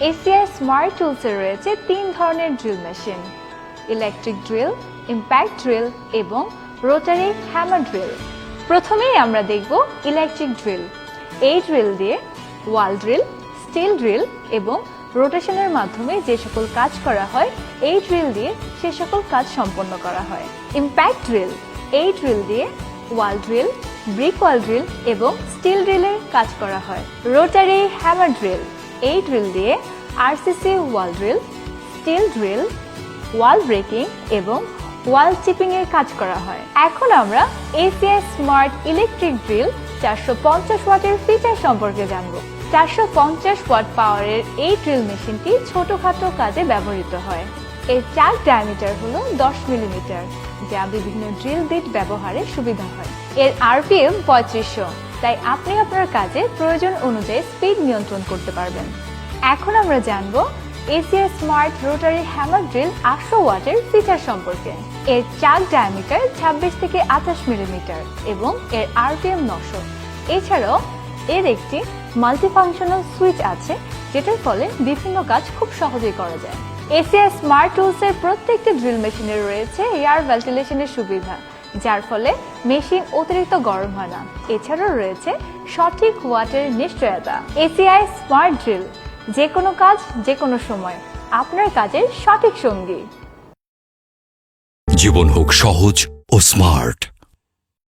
ACI smart টুলসে রয়েছে তিন ধরনের drill machine electric drill impact drill এবং রোটারি হ্যামার ড্রিল প্রথমেই আমরা দেখব ইলেকট্রিক ড্রিল এই ড্রিল দিয়ে ওয়াল ড্রিল স্টিল ড্রিল এবং রোটেশনের মাধ্যমে যে সকল কাজ করা হয়, এই ড্রিল দিয়ে সে সকল কাজ সম্পন্ন করা হয়। ইম্প্যাক্ট ড্রিল এই ড্রিল দিয়ে wall drill brick wall drill এবং স্টিল ড্রিলের কাজ করা হয়। রোটারি হ্যামার ড্রিল এই ড্রিল দিয়ে RCC wall drill steel drill wall breaking এবং ওয়াল চিপিং এর কাজ করা হয়। এখন আমরা এসিআই স্মার্ট ইলেকট্রিক ড্রিল চারশো পঞ্চাশ ওয়াটের ফিচার সম্পর্কে জানব। চারশো পঞ্চাশ ওয়াট পাওয়ারের এই ড্রিল মেশিনটি ছোটখাটো কাজে ব্যবহৃত হয়। এর চার ডায়ামিটার হলো দশ মিলিমিটার, যা বিভিন্ন ড্রিল বিট ব্যবহারে সুবিধা হয়। এর আরপিএম পঁয়ত্রিশশো। তাই আপনি আপনার কাজে প্রয়োজন অনুযায়ী স্পিড নিয়ন্ত্রণ করতে পারবেন। এখন আমরা জানব ACI smart rotary hammer drill আটশো ওয়াটের ফিচার সম্পর্কে। এর চার ডায়ামিটার ছাব্বিশ থেকে আঠাশ মিলিমিটার এবং এর আরপিএম নশো। এছাড়াও এর একটি মাল্টিফাংশনাল সুইচ আছে, যেটার ফলে বিভিন্ন কাজ খুব সহজেই করা যায়। এসিআই স্মার্ট টুলসের প্রত্যেকটি ড্রিল মেশিনে রয়েছে এয়ার ভেন্টিলেশনের সুবিধা। যার ফলে মেশিন অতিরিক্ত গরম হয় না। এছাড়াও রয়েছে সঠিক ওয়াটের নিশ্চয়তা। এসিআই স্মার্ট ড্রিল যে কোনো কাজ যে কোনো সময়। আপনার কাজের সঠিক সঙ্গী। জীবন হোক সহজ ও স্মার্ট